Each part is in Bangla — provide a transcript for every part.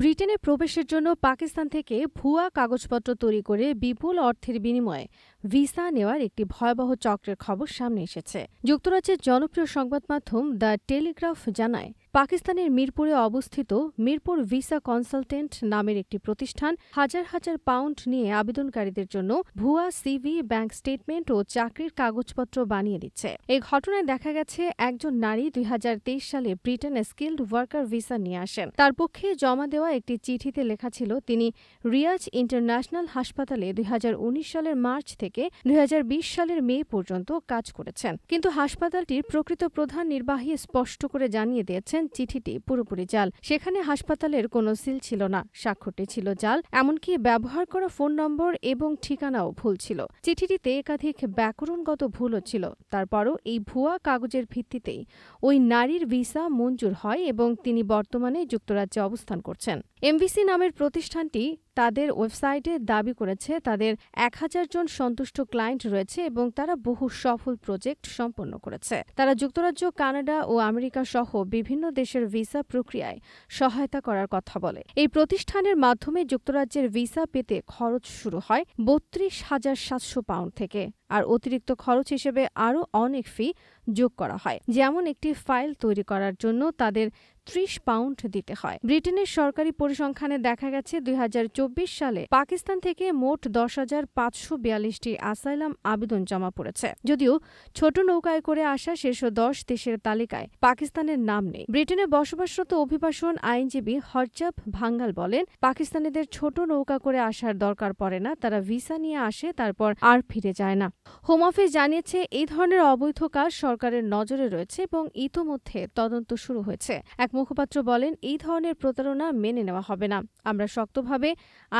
ব্রিটেনে প্রবেশের জন্য পাকিস্তান থেকে ভুয়া কাগজপত্র তৈরি করে বিপুল অর্থের বিনিময়ে ভিসা নেওয়ার একটি ভয়াবহ চক্রের খবর সামনে এসেছে। যুক্তরাজ্যের জনপ্রিয় সংবাদ মাধ্যম দ্য টেলিগ্রাফ জানায় পাকিস্তানের মিরপুরে অবস্থিত মিরপুর ভিসা কনসালটেন্ট নামের একটি প্রতিষ্ঠান হাজার হাজার পাউন্ড নিয়ে আবেদনকারীদের জন্য ভুয়া সিভি, ব্যাংক স্টেটমেন্ট ও চাকরির কাগজপত্র বানিয়ে দিচ্ছে। এই ঘটনায় দেখা গেছে, একজন নারী দুই হাজার তেইশ সালে ব্রিটেনে স্কিল্ড ওয়ার্কার ভিসা নিয়ে আসেন। তার পক্ষে জমা দেওয়া একটি চিঠিতে লেখা ছিল, তিনি রিয়াজ ইন্টারন্যাশনাল হাসপাতালে দুই হাজার উনিশ সালের মার্চ থেকে দুই হাজার বিশ সালের মে পর্যন্ত কাজ করেছেন। কিন্তু হাসপাতালটির প্রকৃত প্রধান নির্বাহী স্পষ্ট করে জানিয়ে দিয়েছেন চিঠিটি পুরোপুরি জাল। সেখানে হাসপাতালের কোনো সিল ছিল না, স্বাক্ষরটি ছিল জাল, এমনকি ব্যবহার করা ফোন নম্বর এবং ঠিকানাও ভুল ছিল। চিঠিটিতে একাধিক ব্যাকরণগত ভুলও ছিল, তারপরও এই ভুয়া কাগজের ভিত্তিতেই ওই নারীর ভিসা মঞ্জুর হয় এবং তিনি বর্তমানে যুক্তরাজ্যে অবস্থান করছেন। এমভিসি নামের প্রতিষ্ঠানটি তাদের ওয়েবসাইটে দাবি করেছে, তাদের এক হাজার জন সন্তুষ্ট ক্লায়েন্ট রয়েছে এবং তারা বহু সফল প্রজেক্ট সম্পন্ন করেছে। তারা যুক্তরাজ্য, কানাডা ও আমেরিকা সহ বিভিন্ন দেশের ভিসা প্রক্রিয়ায় সহায়তা করার কথা বলে। এই প্রতিষ্ঠানের মাধ্যমে যুক্তরাজ্যের ভিসা পেতে খরচ শুরু হয় বত্রিশ হাজার সাতশো পাউন্ড থেকে, আর অতিরিক্ত খরচ হিসেবে আরও অনেক ফি যোগ করা হয়। যেমন একটি ফাইল তৈরি করার জন্য তাদের ত্রিশ পাউন্ড দিতে হয়। ব্রিটেনের সরকারি পরিসংখ্যানে দেখা গেছে দুই হাজার চব্বিশ সালে পাকিস্তান থেকে মোট দশ হাজার পাঁচশো বিয়াল্লিশটি আসাইলাম আবেদন জমা পড়েছে। যদিও ছোট নৌকায় করে আসা শীর্ষ দশ দেশের তালিকায় পাকিস্তানের নাম নেই। ব্রিটেনে বসবাসরত অভিবাসন আইনজীবী হরজাব ভাঙ্গাল বলেন, পাকিস্তানিদের ছোট নৌকা করে আসার দরকার পড়ে না, তারা ভিসা নিয়ে আসে, তারপর আর ফিরে যায় না। হোম অফিস জানিয়েছে, এই ধরনের অবৈধ কাজ সরকারের নজরে রয়েছে এবং ইতোমধ্যে তদন্ত শুরু হয়েছে। এক মুখপাত্র বলেন, এই ধরনের প্রতারণা মেনে নেওয়া হবে না। আমরা শক্তভাবে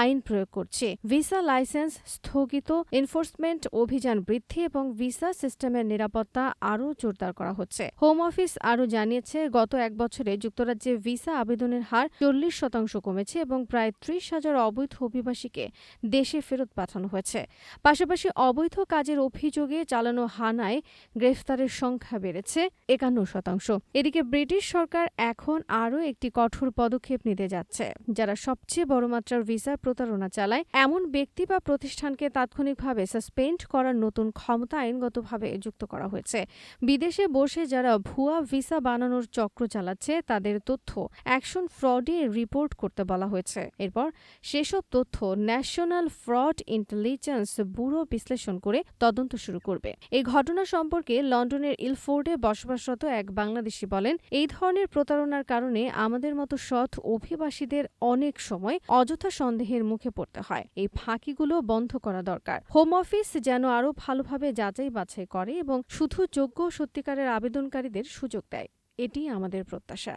আইন প্রয়োগ করছি। ভিসা লাইসেন্স স্থগিত, এনফোর্সমেন্ট অভিযান বৃদ্ধি এবং ভিসা সিস্টেমের নিরাপত্তা আরও জোরদার করা হচ্ছে। হোম অফিস আরও জানিয়েছে, গত এক বছরে যুক্তরাজ্যে ভিসা আবেদনের হার চল্লিশ শতাংশ কমেছে এবং প্রায় ত্রিশ হাজার অবৈধ অভিবাসীকে দেশে ফেরত পাঠানো হয়েছে। পাশাপাশি অবৈধ কাজের অভিযোগে চালানো হানায় গ্রেফতারের সংখ্যা বেড়েছে একান্ন শতাংশ। এদিকে ব্রিটিশ সরকার এখন আরও একটি কঠোর পদক্ষেপ নিতে যাচ্ছে। যারা সবচেয়ে বড় মাত্রার ভিসার প্রতারণা চালায়, এমন ব্যক্তি বা প্রতিষ্ঠানকে তাৎক্ষণিকভাবে সাসপেন্ড করার নতুন ক্ষমতা আইনগতভাবে যুক্ত করা হয়েছে। বিদেশে বসে যারা ভুয়া ভিসা বানানোর চক্র চালাচ্ছে, তাদের তথ্য অ্যাকশন ফ্রডে রিপোর্ট করতে বলা হয়েছে। এরপর সেসব তথ্য ন্যাশনাল ফ্রড ইন্টেলিজেন্স ব্যুরো বিশ্লেষণ করে তদন্ত শুরু করবে। এই ঘটনা সম্পর্কে লন্ডনের ইলফোর্ডে বসবাসরত এক বাংলাদেশি বলেন, এই ধরনের প্রতারণার কারণে আমাদের মতো সৎ অভিবাসীদের অনেক সময় অযথা সন্দেহের মুখে পড়তে হয়। এই ফাঁকিগুলো বন্ধ করা দরকার। হোম অফিস যেন আরও ভালোভাবে যাচাই বাছাই করে এবং শুধু যোগ্য সত্যিকারের আবেদনকারীদের সুযোগ দেয়। এটি আমাদের প্রত্যাশা।